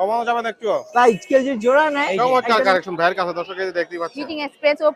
কমানো যাবে না একটু? জোড়া নেয়। চমৎকার কালেকশন ভাইয়ের কাছে পাচ্ছেন। মিটিং এক্সপ্রেস ও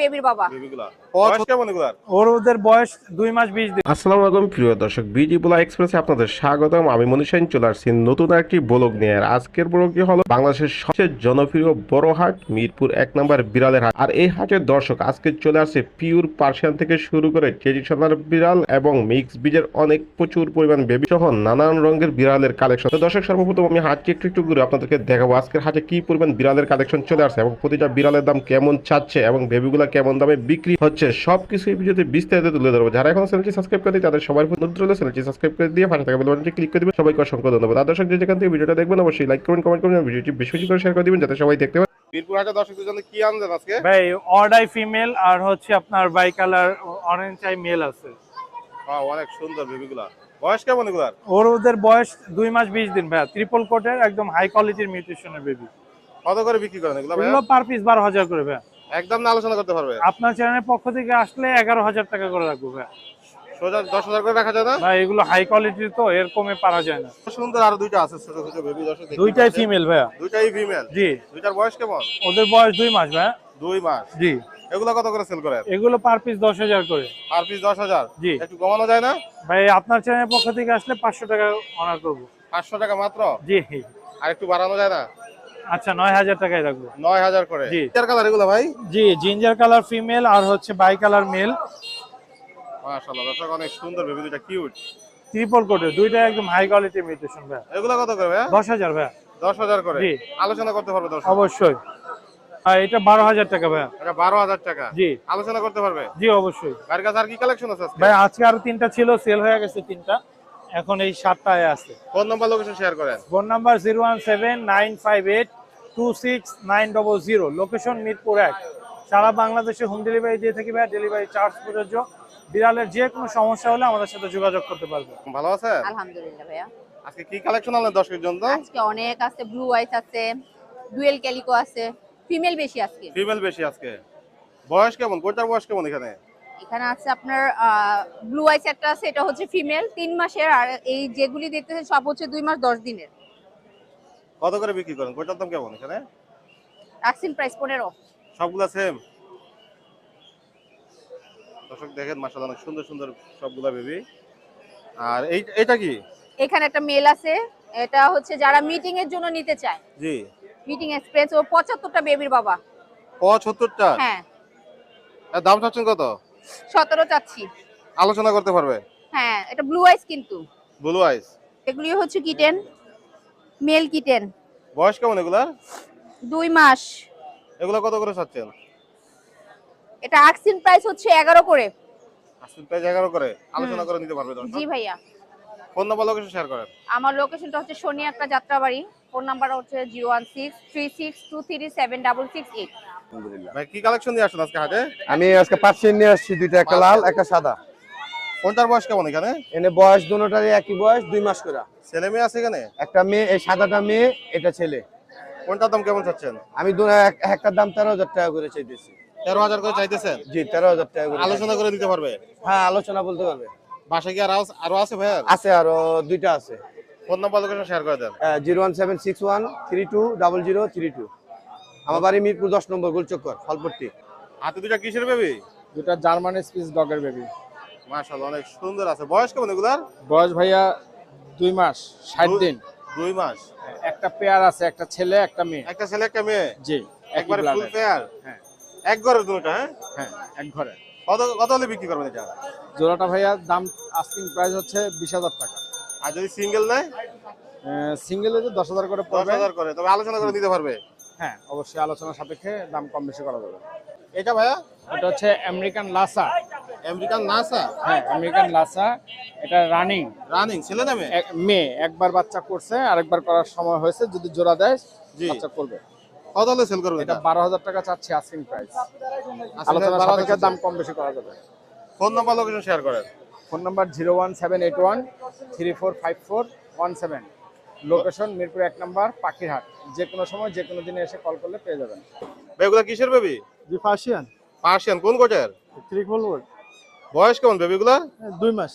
বেবির বাবা। বেবিগুলা বয়স কেমন এগুলার? ওর ওদের বয়স দুই মাস বিশ দিন। আসসালামু আলাইকুম প্রিয় দর্শক বিজি বুলা এক্সপ্রেসে আপনাদের স্বাগতম। আমি মনীষাইন চলে আসছি নতুন একটি ব্লগ নিয়ে। আর আজকের ব্লগটি হলো? বাংলাদেশের সবচেয়ে জনপ্রিয় বড় হাট মিরপুর এক নম্বর বিড়ালের হাট। আর এই হাটের দর্শক আজকে চলে আসছে পিওর পার্সিয়ান থেকে শুরু করে ট্রেডিশনাল বিড়াল এবং মিক্স বীজের অনেক প্রচুর পরিমাণ বেবি সহ নানান রঙের বিড়ালের কালেকশন তো দর্শক সর্বপ্রথম আমি হাটটি একটু একটু ঘুরে আপনাদেরকে দেখাবো আজকের হাটে কি পরিমাণ বিড়ালের কালেকশন চলে আসছে এবং প্রতিটা বিড়ালের দাম কেমন চাচ্ছে এবং বেবিগুলো কেমন দামে বিক্রি হচ্ছে সবকিছু এই ভিডিওতে বিস্তারিত তুলে ধরবো। যারা এখন চ্যানেলটি সাবস্ক্রাইব করে তাদের সবার অনুরোধ রইল চ্যানেলটি সাবস্ক্রাইব করে দিয়ে পাশে থাকা বেল বাটনটি ক্লিক করে দিবেন। সবাইকে অসংখ্য ধন্যবাদ। আর দর্শক যে যেখান থেকে ভিডিওটা দেখবেন অবশ্যই লাইক কমেন্ট করুন এবং ভিডিওটি বেশি বেশি করে শেয়ার করে দিবেন যাতে সবাই দেখতে পারে মিরপুর হাটে দর্শকদের জন্য কি আনলেন আজকে? ভাই অর্ডাই ফিমেল আর হচ্ছে আপনার by colour orange I male আছে। অনেক সুন্দর বেবিগুলা বয়স কেমন এগুলার? ওর ওদের বয়স দুই মাস বিশ দিন ভাইয়া। ট্রিপল কোটের একদম হাই কোয়ালিটির মিউটেশনের বেবি কত করে বিক্রি করেন এগুলা এগুলো পার পিস বারো হাজার করে ভাইয়া। একদম না আলোচনা করতে পারবে? আপনার চ্যানেলের পক্ষ থেকে আসলে এগারো হাজার টাকা করে রাখব ভাইয়া। সোজা দশ হাজার করে রাখা যায় না? ভাই এগুলো হাই কোয়ালিটির তো এর কমে পারা যায় না। সুন্দর আরও দুইটা আছে ছোট ছোট বেবি দুইটাই ফিমেল ভাইয়া। দুইটাই ফিমেল জি। দুইটার বয়স কেমন? ওদের বয়স দুই মাস ভাইয়া। দুই মাস। জি। এগুলা কত করে সেল করেন? এগুলো পার পিস দশ হাজার করে। আর পিস দশ হাজার? জি। একটু কমানো যায় না? ভাই আপনার চ্যানেলের পক্ষ থেকে আসলে পাঁচশো টাকা অনার করব। পাঁচশো টাকা মাত্র? জি। আর একটু বাড়ানো যায় না? আচ্ছা নয় হাজার টাকায় রাখব। নয় হাজার করে। জি। চার কালার এগুলো ভাই? জি জিঞ্জার কালার ফিমেল আর হচ্ছে বাই কালার মেল মাশাআল্লাহ দর্শক অনেক সুন্দর বেবি দুইটা কিউট ট্রিপল কোটের দুইটা একদম হাই কোয়ালিটির মিউটেশন ভাই। এগুলো কত করে ভাই? দশ হাজার ভাই। দশ হাজার করে। জি। আলোচনা করতে পারবে দর্শক। অবশ্যই। আর এটা বারো হাজার টাকা ভাই এটা বারো হাজার টাকা। জি। আলোচনা করতে পারবে? জি অবশ্যই। কাছে আর কি কালেকশন আছে আজকে? ভাই আজকে আরও তিনটা ছিল সেল হয়ে গেছে তিনটা। এখন এই সাতটায় আছে। ফোন নাম্বার লোকেশন শেয়ার করেন। Phone number zero one seven nine five eight two six nine double zero. Location Mirpur এক। সারা বাংলাদেশে হোম ডেলিভারি দিয়ে থাকি ভাই ডেলিভারি চার্জ প্রযোজ্য। বিড়ালের যে কোনো সমস্যা হলে আমাদের সাথে যোগাযোগ করতে পারবে। ভালো আছে? আলহামদুলিল্লাহ ভাইয়া। আজকে কি কালেকশন আনলেন দর্শকের জন্য আজকে অনেক আছে ব্লু আইস আছে ডুয়েল ক্যালিকো আছে। ফিমেল বেশি আজকে। ফিমেল বেশি আজকে। বয়স কেমন? কোটার বয়স কেমন এখানে? এখানে আছে আপনার ব্লু আইস একটা আছে এটা হচ্ছে ফিমেল তিন মাসের আর এই যেগুলি দেখতেছেন সব হচ্ছে দুই মাস দশ দিনের। কত করে বিক্রি করেন? কোটার দাম কেমন এখানে? রাখছেন প্রাইস পনেরো। সবগুলা সেম দর্শক দেখেন মাসাল্লাহ অনেক সুন্দর সুন্দর সবগুলা বেবি আর এই এটা কি? এখানে একটা মেল আছে এটা হচ্ছে যারা মিটিং এর জন্য নিতে চায়। জি। মিটিং এক্সপ্রেস ও পঁচাত্তরটা বেবির বাবা। পঁচাত্তরটা? হ্যাঁ। এর দাম চাচ্ছেন কত? সতেরো চাচ্ছি। আলোচনা করতে পারবে? হ্যাঁ এটা ব্লু আইস কিন্তু। ব্লু আইস এগুলি হচ্ছে কিটেন মেল কিটেন বয়স কেমন এগুলা? দুই মাস। এগুলা কত করে চাচ্ছেন? এটা আকসিন প্রাইস হচ্ছে এগারো করে। আসলে প্রাইস এগারো করে। আলোচনা করে নিতে পারবে দর্শক। জি ভাইয়া। ফোন নাম্বার লোকেশন শেয়ার করেন। আমার লোকেশনটা হচ্ছে একটা যাত্রাবাড়ি। ফোন নাম্বার হচ্ছে zero one six three six two three seven double six eight. ভাই কি কালেকশন নিয়ে আসছেন আজকে হাটে? আমি আজকে নিয়ে আসছি দুইটা একটা লাল একটা সাদা। কোনটার বয়স কেমন এখানে? এনে বয়স দুটোটারই একই বয়স দুই মাস করে। ছেলে মেয়ে আছে এখানে? একটা মেয়ে এই সাদাটা মেয়ে এটা ছেলে। কোনটার দাম কেমন চাচ্ছেন? আমি দু এক- একটার দাম তেরো হাজার টাকা করে চাইতেছি। তেরো হাজার করে চাইতেছেন? জি তেরো হাজার টাকা করে আলোচনা করে দিতে পারবে? হ্যাঁ আলোচনা বলতে পারবে। বাসায় কি আর আরো- আছে ভাইয়ার? আছে আরও দুইটা আছে। ফোন নাম্বার লোকেশন শেয়ার করে দেন। Zero one seven six one three two double zero three two. আমার বাড়ি মিরপুর দশ নম্বর গোলচক্কর ফলপট্টি। হাতে দুইটা কিসের বেবি দুটা জার্মান স্পিচ ডগের বেবি মাশাআল্লাহ অনেক সুন্দর আছে। বয়স কেমন এগুলার? বয়স ভাইয়া দুই মাস ষাট দিন। দুই মাস। একটা পেয়ার আছে একটা ছেলে একটা মেয়ে। একটা ছেলে একটা মেয়ে? জি একবারে ফুল পেয়ার হ্যাঁ। এক ঘরের দুটো হ্যাঁ? হ্যাঁ এক ঘরে কত কত হলে বিক্রি করবেন এটা? জোড়াটা ভাইয়া দাম আস্কিং প্রাইস হচ্ছে বিশ হাজার টাকা। আর যদি সিঙ্গেল নেয়? সিঙ্গেল হচ্ছে দশ হাজার করে দশ হাজার করে। তবে আলোচনা করে দিতে পারবে? হ্যাঁ অবশ্যই আলোচনা সাপেক্ষে দাম কম বেশি করা যাবে। এটা ভাইয়া? এটা হচ্ছে আমেরিকান লাসা। আমেরিকান নাসা হ্যাঁ আমেরিকান লাসা। এটা রানিং। রানিং ছেলে না মেয়ে মেয়ে একবার বাচ্চা করছে আরেকবার করার সময় হয়েছে যদি জোড়া দেয়। বাচ্চা করবে। কত হলে সেল করবেন এটা বারো হাজার টাকা চাচ্ছি আস্কিং প্রাইস আলোচনা সাপেক্ষে দাম কম বেশি করা যাবে। ফোন নাম্বার লোকেশন শেয়ার করেন। Phone number zero one seven eight one three four five four one seven. Location Mirpur এক নম্বর পাখিরহাট। যে কোনো সময় যে কোনো দিনে এসে কল করলে পেয়ে যাবেন। ভাই এগুলা কিসের বেবি জি পার্সিয়ান পার্সিয়ান কোন কোটের? ট্রিপল কোট বয়স কেমন বেবিগুলা দুই মাস।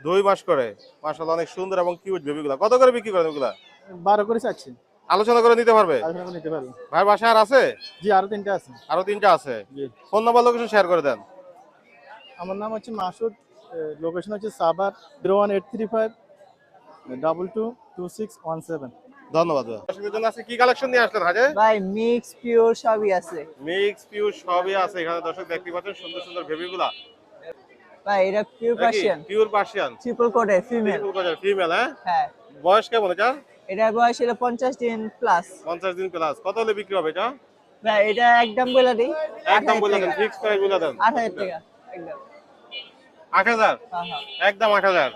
দুই মাস করে। মাশাআল্লাহ অনেক সুন্দর এবং কিউট বেবিগুলা কত করে বিক্রি করেন এগুলা? বারো করে চাচ্ছি। আলোচনা করে নিতে পারবে? আলোচনা করে নিতে পারবেন ভাই বাসায় আর আছে? জি আরও তিনটা আছে। আরও তিনটা আছে। ফোন নাম্বার লোকেশন শেয়ার করে দেন। আমার নাম হচ্ছে মাসুদ লোকেশন হচ্ছে Savar zero one eight three five double two two six one seven ধন্যবাদ জন্য কি কালেকশন নিয়ে আসলেন হাজে ভাই মিক্স পিওর সবই আছে। মিক্স পিউর সবই আছে এখানে। দর্শক দেখতে পাচ্ছেন সুন্দর সুন্দর বেবিগুলা ভাই এটা pure Persian pure Persian triple কোটের ফিমেল ফিমেল হ্যাঁ? হ্যাঁ। বয়স কেমন এটা? এটার বয়স হলো দিন প্লাস পঞ্চাশ দিন প্লাস কত হলে বিক্রি হবে এটা? ভাই এটা একদম বলে দিই। একদম বলে দেন ফিক্স প্রাইস বলে দেন। আট হাজার টাকা একদম। আট হাজার? একদম আট হাজার।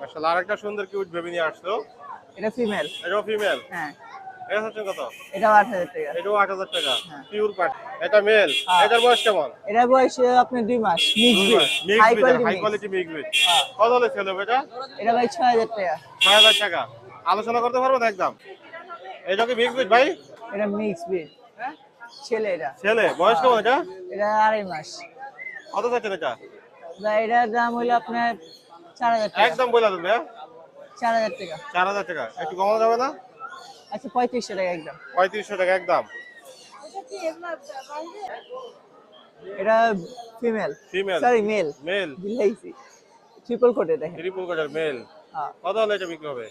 মাশাআল্লাহ আরেকটা সুন্দর কিউট বেবি নিয়ে আসছো এটা ফিমেল এটাও ফিমেল হ্যাঁ। এটা হচ্ছে কত? টাকা। এটাও টাকা। হ্যাঁ। পিওর পাট এটা মেল হ্যাঁ। এটার বয়স কেমন? এটার বয়স হলো আপনার মাস। Mix mix high high quality quality mix হ্যাঁ। কত হলে সেল হবে এটা? এটা ভাই ছয় হাজার টাকা। আলোচনা করতে পারব না একদম? এটা কি মিক্স ভাই? এটা মিক্স ছেলে এটা। ছেলে। বয়স কেমন এটা? এটা আড়াই মাস। কত চাচ্ছেন এটা? এটার দাম হলো আপনার চার হাজার টাকা। একদম বলে চার হাজার টাকা। চার হাজার টাকা। একটু কমানো যাবে না? আচ্ছা পঁয়ত্রিশশো টাকা একদম। পঁয়ত্রিশশো টাকা একদম। এটা female. Female. Sorry male male বিলাইছি triple কোটে দেখেন। ত্রিপুল কোটার মেল হ্যাঁ। কত হলে এটা বিক্রি হবে?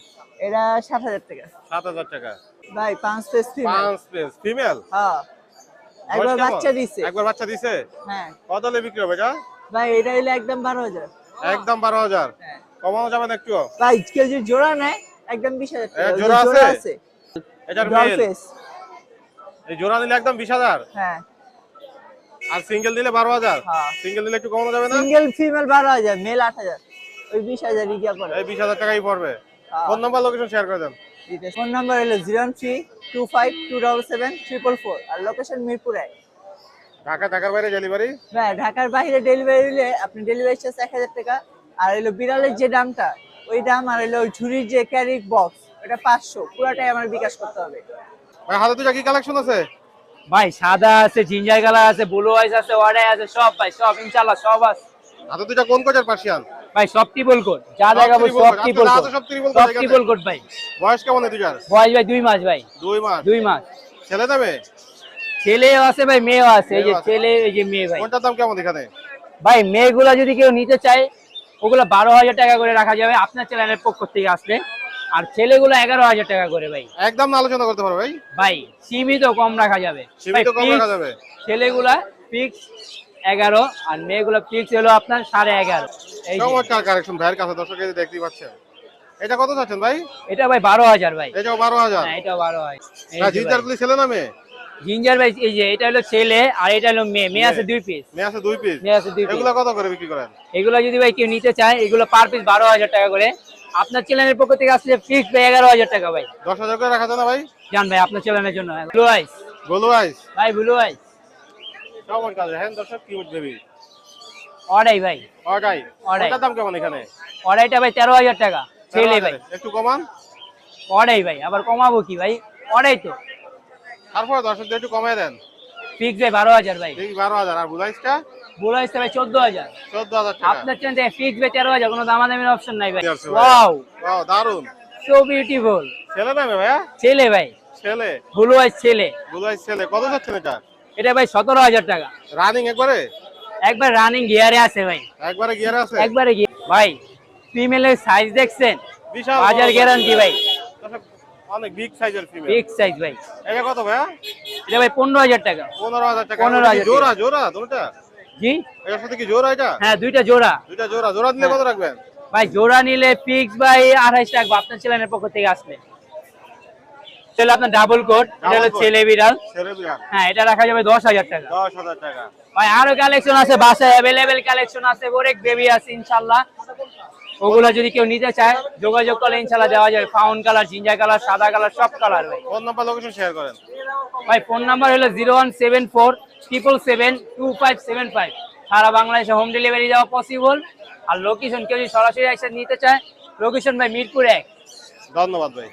এটা সাত হাজার টাকা। সাত হাজার টাকা। ভাই পাঁচ পিস ফিমেল পাঁচ পিস ফিমেল হ্যাঁ। একবার বাচ্চা দিছে। একবার বাচ্চা দিছে? হ্যাঁ। কত হলে বিক্রি হবে এটা? ভাই এটা হইল একদম বারো হাজার। একদম বারো হাজার। হ্যাঁ কমানো যাবে না একটু? ভাই যদি জোড়া নেয় একদম বিশ হাজার জোড়া আছে? এটার মেল ফেস এই জোড়া নিলে একদম বিশ হাজার? হ্যাঁ। আর সিঙ্গেল দিলে বারো হাজার? হ্যাঁ। সিঙ্গেল দিলে একটু কমানো যাবে না? সিঙ্গেল ফিমেল বারো হাজার মেল আট হাজার। ওই বিশ হাজার ইয়া এই বিশ হাজার টাকাই পড়বে। হ্যাঁ। ফোন নাম্বার লোকেশন শেয়ার করে দেন। ফোন নাম্বার হলো zero three two five two double seven triple four. আর লোকেশন মিরপুর। এক ঢাকা ঢাকার বাইরে ডেলিভারি হ্যাঁ ঢাকার বাইরে ডেলিভারি হলে আপনি ডেলিভারি চার্জ এক হাজার টাকা আর হলো বিড়ালের যে দামটা ওই দাম আর হলো ঝুড়ির যে ক্যারি বক্স ওটা পাঁচশো পুরোটাই আমার বিকাশ করতে হবে। ভাই হাতে দুটা কি কালেকশন আছে? ভাই সাদা আছে জিঞ্জার কালার আছে ব্লু আইস আছে ওয়ার্ডাই আছে সব ভাই সব ইনশাআল্লাহ সব আছে। হাতে দুটা কোন কোচের পার্সিয়ান ভাই সব টিপল কোড যা দেখাবো triple সব। টিপল আচ্ছা, সব। টিপল কোড ভাই। বয়স কেমন দুটার বয়স ভাই দুই মাস ভাই। দুই মাস। দুই মাস। ছেলে দেবে ছেলেও আছে ভাই মেয়েও আছে। এই যে ছেলে এই যে মেয়ে ভাই। কোনটার দাম কেমন এখানে? ভাই মেয়েগুলা যদি কেউ নিতে চায় ওগুলো বারো হাজার টাকা করে রাখা যাবে আপনার চ্যানেলের পক্ষ থেকে আসলে। আর ছেলেগুলো এগারো হাজার টাকা করে ভাই। একদম আলোচনা করতে পারো ভাই? ভাই সীমিত কম রাখা যাবে। সীমিত কম রাখা যাবে। ছেলেগুলা ফিক্স এগারো আর মেয়েগুলো ফিক্স হলো আপনার সাড়ে এগারো। চমৎকার কালেকশন ভাইয়ের কাছে দর্শক যে পাচ্ছেন। এটা কত চাচ্ছেন ভাই? এটা ভাই বারো হাজার ভাই। এটাও বারো হাজার। হ্যাঁ এটা বারো হ্যাঁ জিঞ্জার ছেলে না মেয়ে? জিঞ্জার ভাই এই যে এটা হলো ছেলে আর এটা হলো মেয়ে। মেয়ে আছে দুই পিস মেয়ে আছে দুই পিস মেয়ে আছে দুই পিস এগুলা কত করে বিক্রি করেন? এগুলো যদি ভাই কেউ নিতে চায় এগুলো পার পিস বারো হাজার টাকা করে। আপনার চ্যানেলের পক্ষ থেকে আসলে ফিক্স ভাই এগারো হাজার টাকা ভাই। দশ হাজার করে রাখা যায় না ভাই? জান ভাই আপনার চ্যানেলের জন্য। ব্লু আইস গোলু আইস ভাই ব্লু আইস চমৎকার হ্যাঁ দর্শক কি বেবি অড়াই ভাই। অর্ডাই। ওটার দাম কেমন এখানে? অড়াইটা ভাই তেরো হাজার টাকা। ছেলে ভাই। একটু কমান। অড়াই ভাই আবার কমাবো কি ভাই? অড়াই তো। তারপরে দর্শকদের একটু কমাই দেন। ফিক্স ভাই বারো হাজার ভাই। ঠিক বারো হাজার। আর বুলাইসটা ব্লু আইস ভাই চোদ্দ হাজার। চোদ্দ হাজার টাকা। আপনার থেকে ফিক্স ভাই তেরো হাজার। কোনো দামাদামির অপশন নাই ভাই। ভাই। ওয়াও দারুণ সো বিউটিফুল ছেলে নামে ভাইয়া? ছেলে ভাই। ছেলে। ব্লু আইস ছেলে। বুলাইস ছেলে। কত যাচ্ছেন এটা এটা ভাই সতেরো হাজার টাকা। রানিং একবারে? একবার রানিং গিয়ারে আছে ভাই। একবারে গিয়ারে আছে? একবারে ভাই ফিমেলের সাইজ দেখছেন? বিশাল হাজার গ্যারান্টি ভাই। অনেক বিগ সাইজের ফিমেল বিগ সাইজ ভাই। এটা কত ভাইয়া? এটা ভাই পনেরো হাজার টাকা। পনেরো হাজার টাকা। 15,000 জোড়া জোড়া দুটা জি? এটার সাথে কি জোড়া এটা? হ্যাঁ দুইটা জোড়া। দুইটা জোড়া। জোড়া দিলে কত রাখবেন? ভাই জোড়া নিলে ফিক্স ভাই আঠাইশ টাকা। আপনার ছেলের পক্ষ থেকে আসলে। তাহলে আপনার ডাবল কোট এটা হলো ছেলে বিড়াল। ছেলে বিড়াল। হ্যাঁ এটা রাখা যাবে দশ হাজার টাকা। দশ হাজার টাকা। ভাই আরও কালেকশন আছে বাসায় অ্যাভেলেবেল কালেকশন আছে অনেক বেবি আছে ইনশাল্লাহ। ওগুলো যদি কেউ নিতে চায় যোগাযোগ করলে ইনশাল্লাহ দেওয়া যায় ফাউন কালার জিঞ্জা কালার সাদা কালার সব কালার ভাই। ফোন নাম্বার লোকেশন শেয়ার করেন। ভাই ফোন নাম্বার হলো zero one seven four triple seven two five seven five. সারা বাংলাদেশে হোম ডেলিভারি দেওয়া পসিবল আর লোকেশন কেউ যদি সরাসরি এসে নিতে চায় লোকেশন ভাই মিরপুর এক। ধন্যবাদ ভাই।